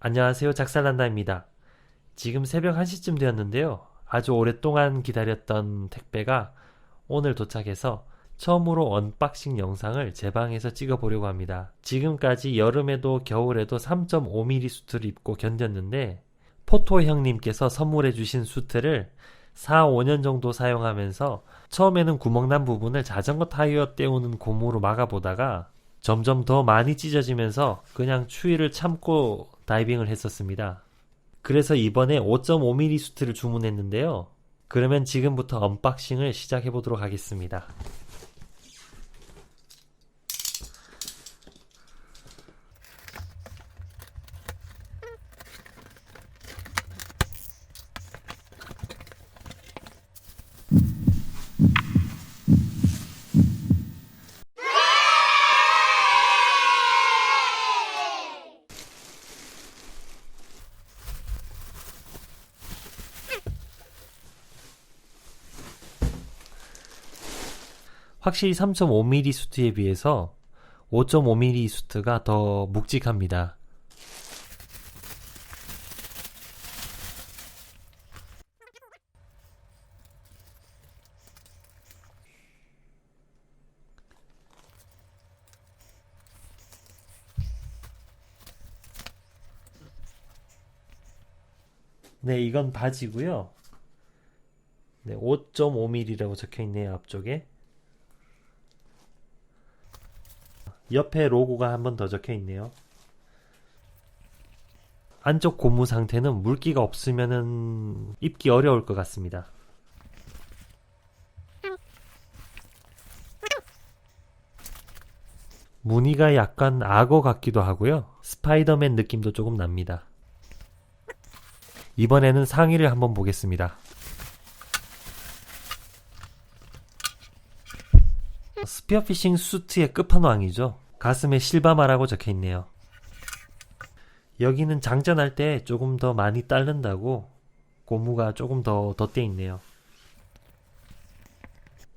안녕하세요. 작살난다입니다. 지금 새벽 1시쯤 되었는데요. 아주 오랫동안 기다렸던 택배가 오늘 도착해서 처음으로 언박싱 영상을 제 방에서 찍어보려고 합니다. 지금까지 여름에도 겨울에도 3.5mm 수트를 입고 견뎠는데 포토 형님께서 선물해주신 수트를 4, 5년 정도 사용하면서 처음에는 구멍난 부분을 자전거 타이어 때우는 고무로 막아보다가 점점 더 많이 찢어지면서 그냥 추위를 참고 다이빙을 했었습니다. 그래서 이번에 5.5mm 수트를 주문했는데요. 그러면 지금부터 언박싱을 시작해 보도록 하겠습니다. 확실히 3.5mm 수트에 비해서 5.5mm 수트가 더 묵직합니다. 네, 이건 바지고요. 네, 5.5mm라고 적혀 있네요, 앞쪽에. 옆에 로고가 한 번 더 적혀 있네요. 안쪽 고무 상태는 물기가 없으면 입기 어려울 것 같습니다. 무늬가 약간 악어 같기도 하고요. 스파이더맨 느낌도 조금 납니다. 이번에는 상의를 한번 보겠습니다. 스피어피싱 수트의 끝판왕이죠. 가슴에 실바마라고 적혀 있네요. 여기는 장전할 때 조금 더 많이 따른다고 고무가 조금 더 덧대 있네요.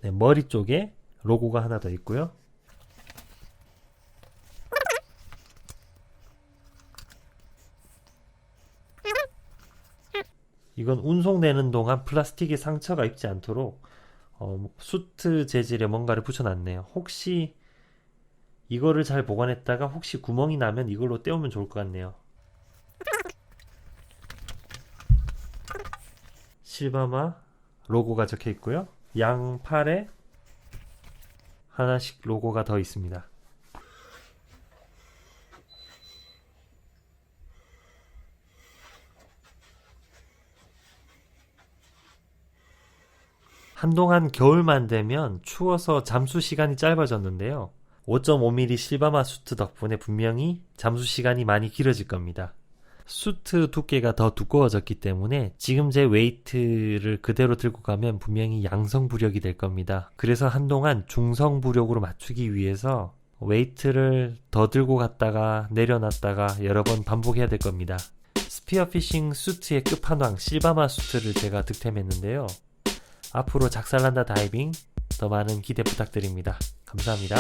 네, 머리 쪽에 로고가 하나 더 있고요. 이건 운송되는 동안 플라스틱에 상처가 입지 않도록 어, 수트 재질에 뭔가를 붙여놨네요. 혹시 이거를 잘 보관했다가 혹시 구멍이 나면 이걸로 떼우면 좋을 것 같네요. 실바마 로고가 적혀 있고요. 양팔에 하나씩 로고가 더 있습니다. 한동안 겨울만 되면 추워서 잠수 시간이 짧아졌는데요. 5.5mm 실바마 수트 덕분에 분명히 잠수 시간이 많이 길어질 겁니다. 수트 두께가 더 두꺼워졌기 때문에 지금 제 웨이트를 그대로 들고 가면 분명히 양성 부력이 될 겁니다. 그래서 한동안 중성 부력으로 맞추기 위해서 웨이트를 더 들고 갔다가 내려놨다가 여러 번 반복해야 될 겁니다. 스피어피싱 수트의 끝판왕 실바마 수트를 제가 득템했는데요. 앞으로 작살난다 다이빙 더 많은 기대 부탁드립니다. 감사합니다.